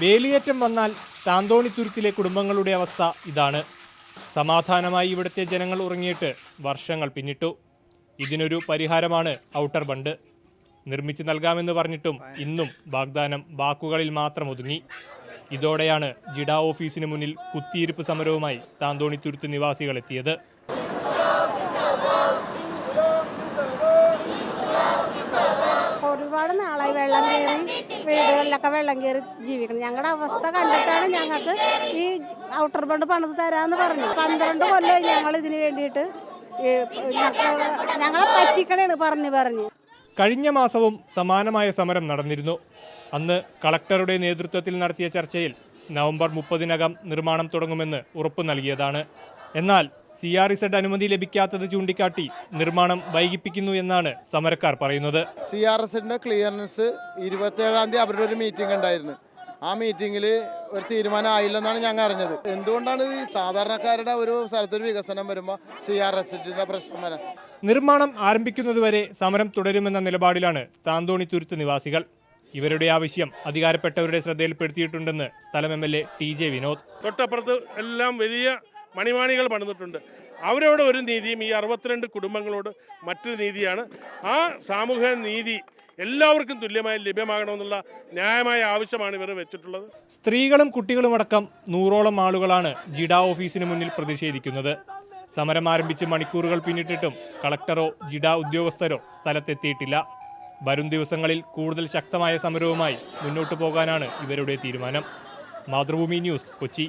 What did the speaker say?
വേലിയേറ്റം വന്നാൽ താന്തോണിത്തുരുത്തിലെ കുടുംബങ്ങളുടെ അവസ്ഥ ഇതാണ്. സമാധാനമായി ഇവിടുത്തെ ജനങ്ങൾ ഉറങ്ങിയിട്ട് വർഷങ്ങൾ പിന്നിട്ടു. ഇതിനൊരു പരിഹാരമാണ് ഔട്ടർ ബണ്ട്. നിർമ്മിച്ചു നൽകാമെന്ന് പറഞ്ഞിട്ടും ഇന്നും വാഗ്ദാനം വാക്കുകളിൽ മാത്രം ഒതുങ്ങി. ഇതോടെയാണ് ജിഡ ഓഫീസിന് മുന്നിൽ കുത്തിയിരിപ്പ് സമരവുമായി താന്തോണിത്തുരുത്ത് നിവാസികൾ എത്തിയത് ഒരുപാട് നാളായി വെള്ളം കയറി വീടുകളിലൊക്കെ വെള്ളം കയറി ജീവിക്കണം. ഞങ്ങളുടെ അവസ്ഥ കണ്ടിട്ടാണ് ഞങ്ങൾക്ക് ഈ ഔട്ടർ ബണ്ട് പണിത് തരാമെന്ന് പറഞ്ഞു പന്ത്രണ്ട് കൊല്ലം ഞങ്ങൾ ഇതിന് വേണ്ടിയിട്ട് ഞങ്ങളെ പറ്റിക്കണേണ് പറഞ്ഞു പറഞ്ഞു. കഴിഞ്ഞ മാസവും സമാനമായ സമരം നടന്നിരുന്നു. അന്ന് കളക്ടറുടെ നേതൃത്വത്തിൽ നടത്തിയ ചർച്ചയിൽ നവംബർ മുപ്പതിനകം നിർമ്മാണം തുടങ്ങുമെന്ന് ഉറപ്പു നൽകിയതാണ്. എന്നാൽ സി ആർ ഇസഡ് അനുമതി ലഭിക്കാത്തത് ചൂണ്ടിക്കാട്ടി നിർമ്മാണം വൈകിപ്പിക്കുന്നു എന്നാണ് സമരക്കാർ പറയുന്നത്. സി ആർ എസിന്റെ ക്ലിയറൻസ് ഇരുപത്തേഴാം തീയതി അവരുടെ ഒരു മീറ്റിംഗ് ഉണ്ടായിരുന്നു. ആ മീറ്റിംഗിൽ ഒരു തീരുമാനം ആയില്ലെന്നാണ് ഞങ്ങൾ അറിഞ്ഞത്. എന്തുകൊണ്ടാണ് ഈ സാധാരണക്കാരുടെ ഒരു സ്ഥലത്തൊരു വികസനം വരുമ്പോൾ സി ആർ എസിന്റെ പ്രശ്നം വരാൻ? നിർമ്മാണം ആരംഭിക്കുന്നതുവരെ സമരം തുടരുമെന്ന നിലപാടിലാണ് താന്തോണി തുരുത്ത് നിവാസികൾ. ഇവരുടെ ആവശ്യം അധികാരപ്പെട്ടവരുടെ ശ്രദ്ധയിൽപ്പെടുത്തിയിട്ടുണ്ടെന്ന് സ്ഥലം M L A T J Vinod. തൊട്ടപ്പുറത്ത് എല്ലാം വലിയ മണിമാണികൾ പണിതിട്ടുണ്ട്. അവരോട് ഒരു നീതിയും ഈ അറുപത്തിരണ്ട് കുടുംബങ്ങളോട് മറ്റൊരു നീതിയാണ്. ആ സാമൂഹിക നീതി എല്ലാവർക്കും തുല്യമായി ലഭ്യമാകണമെന്നുള്ള ന്യായമായ ആവശ്യമാണ് ഇവർ വെച്ചിട്ടുള്ളത്. സ്ത്രീകളും കുട്ടികളുമടക്കം നൂറോളം ആളുകളാണ് ജിഡ ഓഫീസിന് മുന്നിൽ പ്രതിഷേധിക്കുന്നത്. സമരം ആരംഭിച്ച് മണിക്കൂറുകൾ പിന്നിട്ടിട്ടും കളക്ടറോ ജിഡ ഉദ്യോഗസ്ഥരോ സ്ഥലത്തെത്തിയിട്ടില്ല. വരും ദിവസങ്ങളിൽ കൂടുതൽ ശക്തമായ സമരവുമായി മുന്നോട്ടു പോകാനാണ് ഇവരുടെ തീരുമാനം. മാതൃഭൂമി ന്യൂസ് കൊച്ചി.